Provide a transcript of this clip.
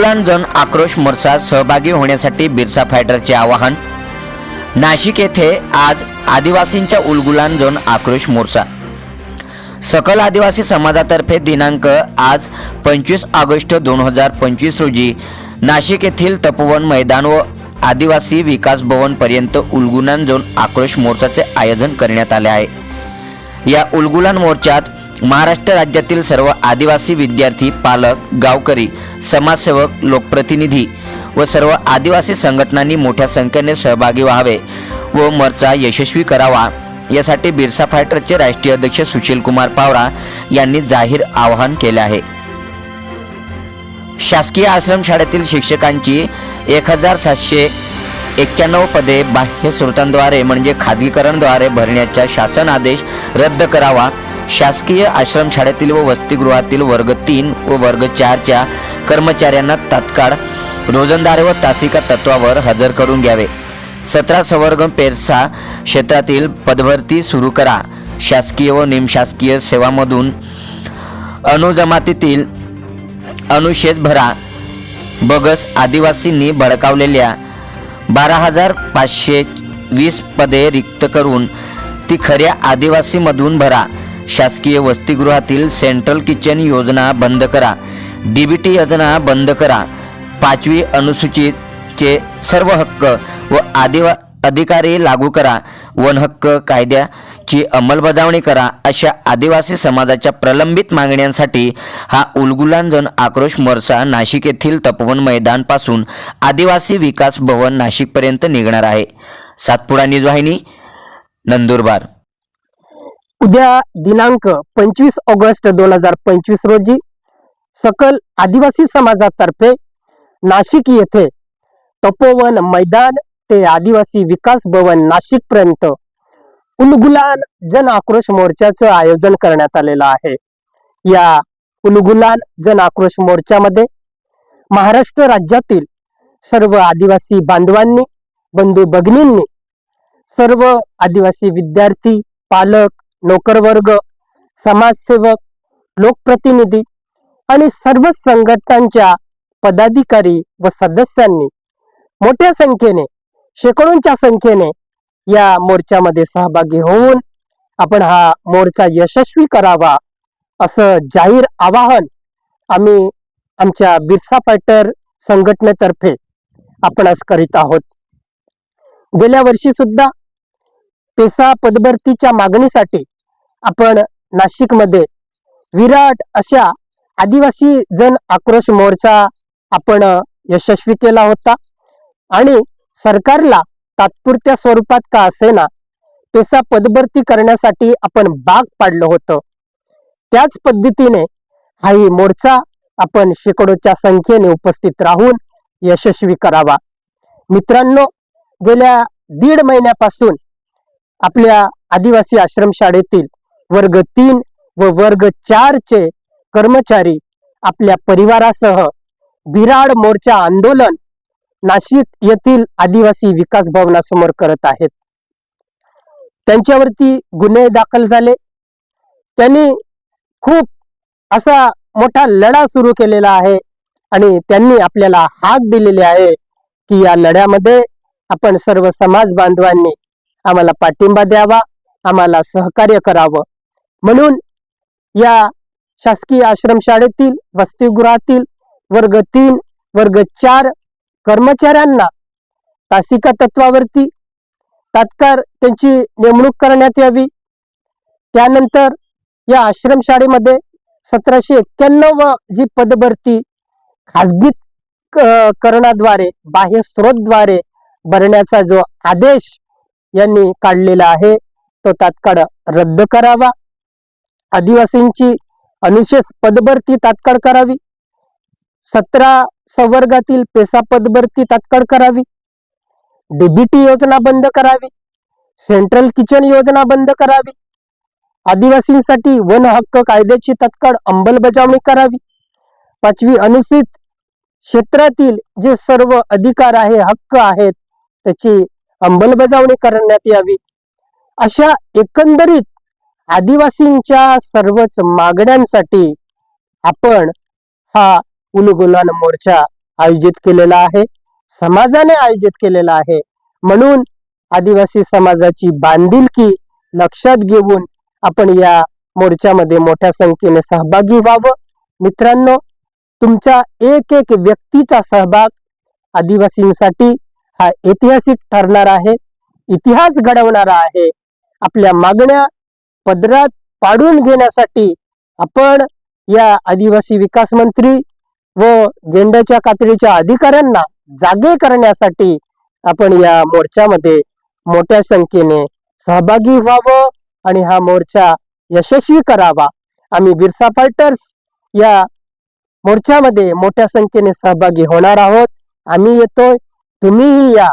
उलगुलान जन आक्रोश मोर्चात सहभागी होण्यासाठी बिरसा फायटरचे आवाहन. नाशिक येथे आज आदिवासींच्या उलगुलान जन आक्रोश मोर्चा. सकल आदिवासी समाजातर्फे दिनांक आज पंचवीस ऑगस्ट दोन हजार पंचवीस रोजी नाशिक येथील तपोवन मैदान व आदिवासी विकास भवन पर्यंत उलगुलान आक्रोश मोर्चाचे आयोजन करण्यात आले आहे. या उलगुलान मोर्चात महाराष्ट्र राज्यातील सर्व आदिवासी विद्यार्थी पालक गावकरी समाजसेवक लोकप्रतिनिधी व सर्व आदिवासी संघटनांनी मोठ्या संख्येने सहभागी व्हावे व मोर्चा यशस्वी करावा. यासाठी बिरसा फायटरचे राष्ट्रीय अध्यक्ष सुशील कुमार पावरा यांनी जाहीर आवाहन केले आहे. शासकीय आश्रमशाळेतील शिक्षकांची एक हजार सातशे एक्क्याण्णव पदे बाह्य स्रोतांद्वारे म्हणजे खाजगीकरणद्वारे भरण्याचा शासन आदेश रद्द करावा. शासकीय आश्रमशाळेतील व वसतिगृहातील वर्ग तीन व वर्ग चारच्या कर्मचाऱ्यांना तात्काळ रोजंदारी व तासिका तत्वावर हजर करून घ्यावे. सतरा संवर्ग पेरसा क्षेत्रातील पदभरती सुरू करा. शासकीय व निमशासकीय सेवामधून अनुजमातीतील अनुशेष भरा. बगस आदिवासींनी भडकावलेल्या बारा हजार पाचशे वीस पदे रिक्त करून ती खऱ्या आदिवासीमधून भरा. शासकीय वसतिगृहातील सेंट्रल किचन योजना बंद करा. डी बी टी योजना बंद करा. पाचवी अनुसूचितचे सर्व हक्क व आदिवा अधिकारी लागू करा. वन हक्क कायद्याची अंमलबजावणी करा. अशा आदिवासी समाजाच्या प्रलंबित मागण्यांसाठी हा उलगुलांजन आक्रोश मोर्चा नाशिक येथील तपवन मैदानपासून आदिवासी विकास भवन नाशिकपर्यंत निघणार आहे. सातपुडा न्यूज वाहिनी नंदुरबार. उद्या दिनांक पंचवीस ऑगस्ट दोन हजार पंचवीस रोजी सकल आदिवासी समाजातर्फे नाशिक येथे तपोवन मैदान ते आदिवासी विकास भवन नाशिक पर्यंत उलगुलान जन आक्रोश मोर्चाचं आयोजन करण्यात आलेलं आहे. या उलगुलान जन आक्रोश मोर्चामध्ये महाराष्ट्र राज्यातील सर्व आदिवासी बांधवांनी बंधू भगिनींनी सर्व आदिवासी विद्यार्थी पालक नोकरवर्ग समाजसेवक लोकप्रतिनिधी आणि सर्व संघटनांच्या पदाधिकारी व सदस्यांनी मोठ्या संख्येने शेकडोंच्या संख्येने या मोर्चामध्ये सहभागी होऊन आपण हा मोर्चा यशस्वी करावा असं जाहीर आवाहन आम्ही आमच्या बिरसा फायटर संघटनेतर्फे आपणास करीत आहोत. गेल्या वर्षी सुद्धा पेसा पदभरतीच्या मागणीसाठी आपण नाशिकमध्ये विराट अशा आदिवासी जन आक्रोश मोर्चा आपण यशस्वी केला होता. आणि सरकारला तात्पुरत्या स्वरूपात का असेना पेसा पदभरती करण्यासाठी आपण भाग पाडलं होतं. त्याच पद्धतीने हाही मोर्चा आपण शेकडोच्या संख्येने उपस्थित राहून यशस्वी करावा. मित्रांनो गेल्या दीड महिन्यापासून आपल्या आदिवासी आश्रमशाळेतील वर्ग तीन व वर्ग चारचे कर्मचारी आपल्या परिवारासह बिराड मोर्चा आंदोलन नाशिक येथील आदिवासी विकास भवनासमोर करत आहेत. त्यांच्यावरती गुन्हे दाखल झाले. त्यांनी खूप असा मोठा लढा सुरू केलेला आहे आणि त्यांनी आपल्याला हाक दिलेली आहे की या लढ्यामध्ये आपण सर्व समाज बांधवांनी आम्हाला पाठिंबा द्यावा आम्हाला सहकार्य करावं. म्हणून या शासकीय आश्रमशाळेतील वसतिगृहातील वर्ग तीन वर्ग चार कर्मचाऱ्यांना तासिका तत्वावरती तात्काळ त्यांची नेमणूक करण्यात यावी. त्यानंतर या आश्रमशाळेमध्ये सतराशे एक्क्याण्णव जी पदभरती खाजगी करणाद्वारे बाह्य स्रोतद्वारे भरण्याचा जो आदेश यांनी काढलेला आहे तो तात्काळ रद्द करावा. आदिवासींची अनुशेष पदभरती तात्काळ करावी. सतरा संवर्गातील पेसा पदभरती तात्काळ करावी. डीबीटी योजना बंद करावी. सेंट्रल किचन योजना बंद करावी. आदिवासींसाठी वन हक्क कायद्याची तत्काळ अंमलबजावणी करावी. पाचवी अनुसूचित क्षेत्रातील जे सर्व अधिकार आहे हक्क आहेत त्याची अंमलबजावणी करण्यात यावी. अशा एकंदरीत आदिवासींच्या सर्वच मागण्यांसाठी आपण हा उलगुलान मोर्चा आयोजित केलेला आहे. समाजाने आयोजित केलेला आहे. म्हणून आदिवासी समाजाची बांधिलकी लक्षात घेऊन आपण या मोर्चामध्ये मोठ्या संख्येने सहभागी व्हावं. मित्रांनो तुमच्या एक एक व्यक्तीचा सहभाग आदिवासींसाठी हा ऐतिहासिक ठरणार आहे. इतिहास घडवणारा आहे. आपल्या मागण्या पदरात पाडून घेण्यासाठी आपण या आदिवासी विकास मंत्री व गेंड्याच्या कातडीच्या अधिकाऱ्यांना जागे करण्यासाठी आपण या मोर्चामध्ये मोठ्या संख्येने सहभागी व्हावं आणि हा मोर्चा यशस्वी करावा. आम्ही बिरसा फायटर्स या मोर्चामध्ये मोठ्या संख्येने सहभागी होणार आहोत. आम्ही येतोय. तुम्हीही या